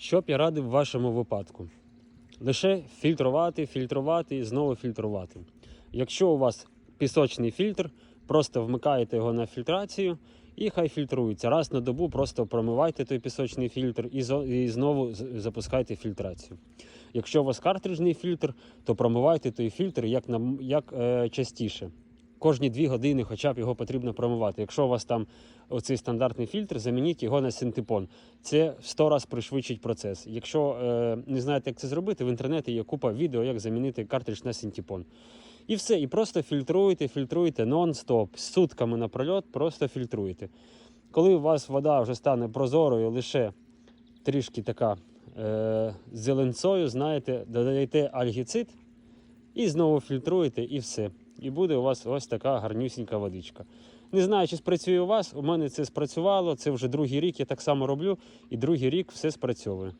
Що б я радив в вашому випадку? Лише фільтрувати, фільтрувати і знову фільтрувати. Якщо у вас пісочний фільтр, просто вмикаєте його на фільтрацію і хай фільтрується. Раз на добу просто промивайте той пісочний фільтр і, знову запускайте фільтрацію. Якщо у вас картриджний фільтр, то промивайте той фільтр як, як е, частіше. Кожні дві години хоча б його потрібно промивати. Якщо у вас там оцей стандартний фільтр, замініть його на синтепон. Це в 100 разів пришвидшить процес. Якщо е, не знаєте, як це зробити, в інтернеті є купа відео, як замінити картридж на синтепон. І все, і просто фільтруйте, фільтруйте нон-стоп, сутками напрольот, просто фільтруйте. Коли у вас вода вже стане прозорою, лише трішки така е, зеленцою, знаєте, додаєте альгіцид і знову фільтруєте, і все. І буде у вас ось така гарнюсінька водичка. Не знаю, чи спрацює у вас. У мене це спрацювало. Це вже другий рік, я так само роблю, і другий рік все спрацьовує.